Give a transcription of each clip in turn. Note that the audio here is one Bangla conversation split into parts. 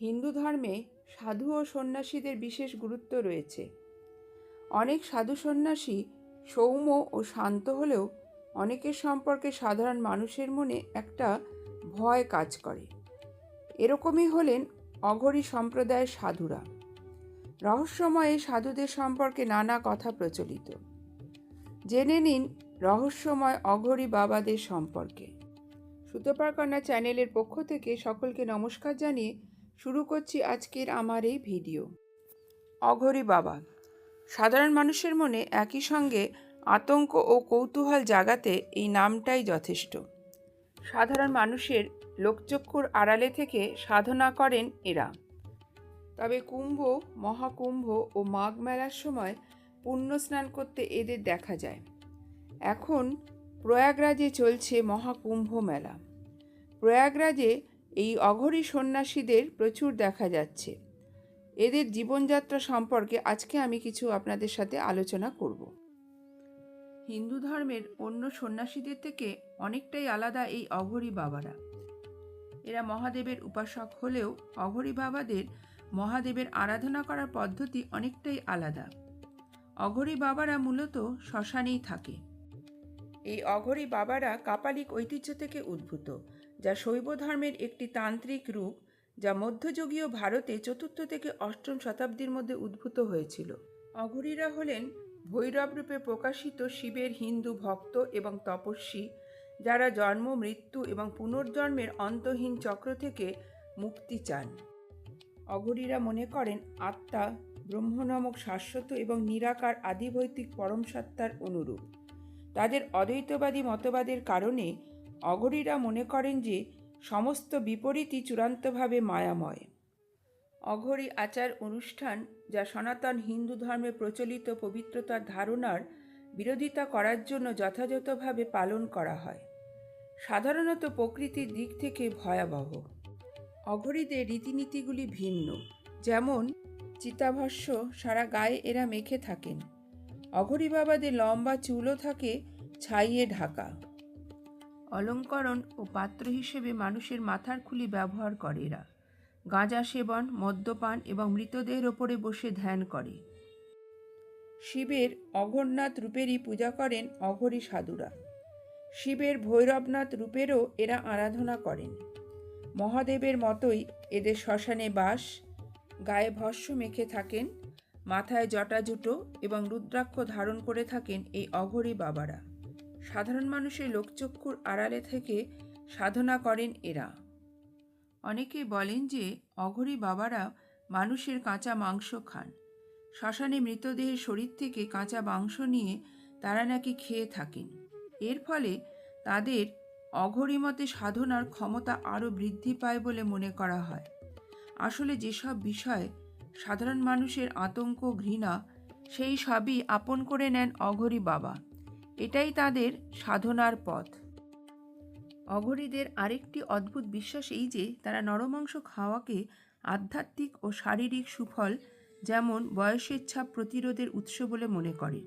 হিন্দু ধর্মে সাধু ও সন্ন্যাসীদের বিশেষ গুরুত্ব রয়েছে। অনেক সাধু সন্ন্যাসী সৌম্য ও শান্ত হলেও অনেকের সম্পর্কে সাধারণ মানুষের মনে একটা ভয় কাজ করে। এরকমই হলেন অঘরী সম্প্রদায়ের সাধুরা। রহস্যময় সাধুদের সম্পর্কে নানা কথা প্রচলিত। জেনে নিন রহস্যময় অঘরী বাবাদের সম্পর্কে। সুতোপারকন্যা চ্যানেলের পক্ষ থেকে সকলকে নমস্কার জানিয়ে শুরু করছি আজকের আমার এই ভিডিও। অঘরী বাবা, সাধারণ মানুষের মনে একই সঙ্গে আতঙ্ক ও কৌতূহল জাগাতে এই নামটাই যথেষ্ট। সাধারণ মানুষের লোকচক্ষুর আড়ালে থেকে সাধনা করেন এরা। তবে কুম্ভ, মহাকুম্ভ ও মাঘ মেলার সময় পুণ্য স্নান করতে এদের দেখা যায়। এখন প্রয়াগরাজে চলছে মহাকুম্ভ মেলা। প্রয়াগরাজে এই অঘরী সন্ন্যাসীদের প্রচুর দেখা যাচ্ছে। এদের জীবনযাত্রা সম্পর্কে আজকে আমি কিছু আপনাদের সাথে আলোচনা করব। হিন্দু ধর্মের অন্য সন্ন্যাসীদের থেকে অনেকটাই আলাদা এই অঘরী বাবারা। এরা মহাদেবের উপাসক হলেও অঘরী বাবাদের মহাদেবের আরাধনা করার পদ্ধতি অনেকটাই আলাদা। অঘরী বাবারা মূলত শ্মশানেই থাকে। এই অঘরী বাবারা কাপালিক ঐতিহ্য থেকে উদ্ভূত। যা শৈব ধর্মের একটি তান্ত্রিক রূপ যা মধ্যযুগীয় ভারতে চতুর্থ থেকে অষ্টম শতাব্দীর মধ্যে উদ্ভূত হয়েছিল। অঘরীরা হলেন ভৈরব রূপে প্রকাশিত শিবের হিন্দু ভক্ত এবং তপস্বী, যারা জন্ম, মৃত্যু এবং পুনর্জন্মের অন্তহীন চক্র থেকে মুক্তি চান। অঘরীরা মনে করেন আত্মা ব্রহ্ম নামক শাশ্বত এবং নিরাকার আদিভৈতিক পরমসত্তার অনুরূপ। তাদের অদ্বৈতবাদী মতবাদের কারণে অঘরীরা মনে করেন যে সমস্ত বিপরীতই চূড়ান্তভাবে মায়াময়। অঘরী আচার অনুষ্ঠান যা সনাতন হিন্দু ধর্মে প্রচলিত পবিত্রতার ধারণার বিরোধিতা করার জন্য যথাযথভাবে পালন করা হয়। সাধারণত প্রকৃতির দিক থেকে ভয়াবহ। অঘরীদের রীতিনীতিগুলি ভিন্ন। যেমন, চিতাভস্য সারা গায়ে এরা মেখে থাকেন। অঘরী বাবাদের লম্বা চুলও থাকে ছাইয়ে ঢাকা। অলঙ্করণ ও পাত্র হিসেবে মানুষের মাথার খুলি ব্যবহার করে এরা। গাঁজা সেবন, মদ্যপান এবং মৃতদেহের ওপরে বসে ধ্যান করে। শিবের অঘরনাথ রূপেরই পূজা করেন অঘরী সাধুরা। শিবের ভৈরবনাথ রূপেরও এরা আরাধনা করেন। মহাদেবের মতোই এদের শ্মশানে বাস, গায়ে ভস্য মেখে থাকেন, মাথায় জটাজুটো এবং রুদ্রাক্ষ ধারণ করে থাকেন এই অঘরী বাবারা। সাধারণ মানুষের লোকচক্ষুর আড়ালে থেকে সাধনা করেন এরা। অনেকে বলেন যে অঘরী বাবারা মানুষের কাঁচা মাংস খান। শ্মশানে মৃতদেহের শরীর থেকে কাঁচা মাংস নিয়ে তারা নাকি খেয়ে থাকেন। এর ফলে তাদের অঘরিমতে সাধনার ক্ষমতা আরও বৃদ্ধি পায় বলে মনে করা হয়। আসলে যেসব বিষয় সাধারণ মানুষের আতঙ্ক ঘৃণা, সেই সবই আপন করে নেন অঘরী বাবা। এটাই তাদের সাধনার পথ। অঘরীদের আরেকটি অদ্ভুত বিশ্বাস এই যে, তারা নরমাংস খাওয়াকে আধ্যাত্মিক ও শারীরিক সুফল যেমন বয়সের ছাপ প্রতিরোধের উৎস বলে মনে করে।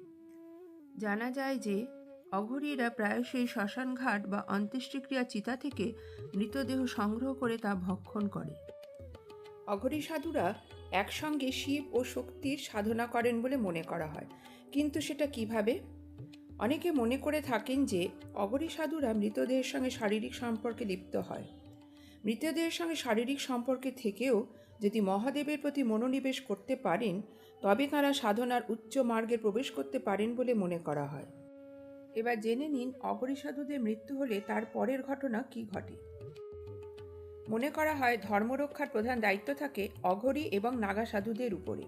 জানা যায় যে, অঘরীরা প্রায়শই শ্মশানঘাট বা অন্ত্যেষ্টিক্রিয়া চিতা থেকে মৃতদেহ সংগ্রহ করে তা ভক্ষণ করে। অঘরী সাধুরা একসঙ্গে শিব ও শক্তির সাধনা করেন বলে মনে করা হয়। কিন্তু সেটা কীভাবে? অনেকে মনে করে থাকেন যে অগরী সাধুরা মৃতদেহের সঙ্গে শারীরিক সম্পর্কে লিপ্ত হয়। মৃতদেহের সঙ্গে শারীরিক সম্পর্কে থেকেও যদি মহাদেবের প্রতি মনোনিবেশ করতে পারেন, তবে তারা সাধনার উচ্চ মার্গে প্রবেশ করতে পারেন বলে মনে করা হয়। এবার জেনে নিন অঘরী সাধুদের মৃত্যু হলে তার পরের ঘটনা কি ঘটে। মনে করা হয় ধর্মরক্ষার প্রধান দায়িত্ব থাকে অঘরী এবং নাগা সাধুদের উপরে।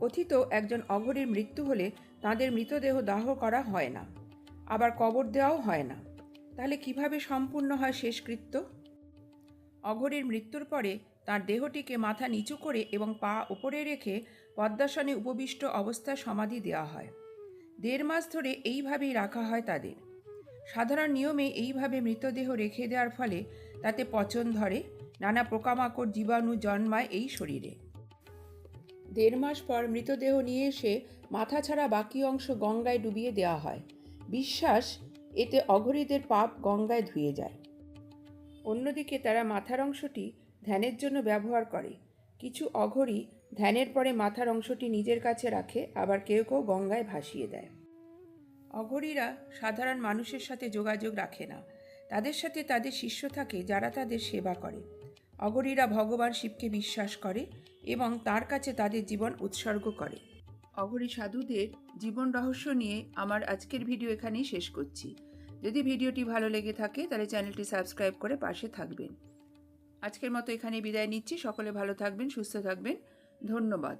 কথিত একজন অঘরীর মৃত্যু হলে তাদের মৃতদেহ দাহ করা হয় না, আবার কবর দেওয়াও হয় না। তাহলে কীভাবে সম্পূর্ণ হয় শেষকৃত্য? অঘরীর মৃত্যুর পরে তার দেহটিকে মাথা নিচু করে এবং পা উপরে রেখে পদ্মাসনে উপবিষ্ট অবস্থায় সমাধি দেওয়া হয়। দেড় মাস ধরে এইভাবেই রাখা হয় তাদের। সাধারণ নিয়মে এইভাবে মৃতদেহ রেখে দেওয়ার ফলে তাতে পচন ধরে, নানা পোকামাকড়, জীবাণু জন্মায় এই শরীরে। দেড় মাস পর মৃতদেহ নিয়ে এসে মাথা ছাড়া বাকি অংশ গঙ্গায় ডুবিয়ে দেওয়া হয়। বিশ্বাস, এতে অঘরীদের পাপ গঙ্গায় ধুয়ে যায়। অন্যদিকে তারা মাথার অংশটি ধ্যানের জন্য ব্যবহার করে। কিছু অঘরী ধ্যানের পরে মাথার অংশটি নিজের কাছে রাখে, আবার কেউ কেউ গঙ্গায় ভাসিয়ে দেয়। অঘরীরা সাধারণ মানুষের সাথে যোগাযোগ রাখে না। তাদের সাথে তাদের শিষ্য থাকে যারা তাদের সেবা করে। অঘরীরা ভগবান শিবকে বিশ্বাস করে এবং তার কাছে তাদের জীবন উৎসর্গ করে। অঘরী সাধুদের জীবন রহস্য নিয়ে আমার আজকের ভিডিও এখানেই শেষ করছি। যদি ভিডিওটি ভালো লেগে থাকে, তাহলে চ্যানেলটি সাবস্ক্রাইব করে পাশে থাকবেন। আজকের মতো এখানে বিদায় নিচ্ছি। সকলে ভালো থাকবেন, সুস্থ থাকবেন। ধন্যবাদ।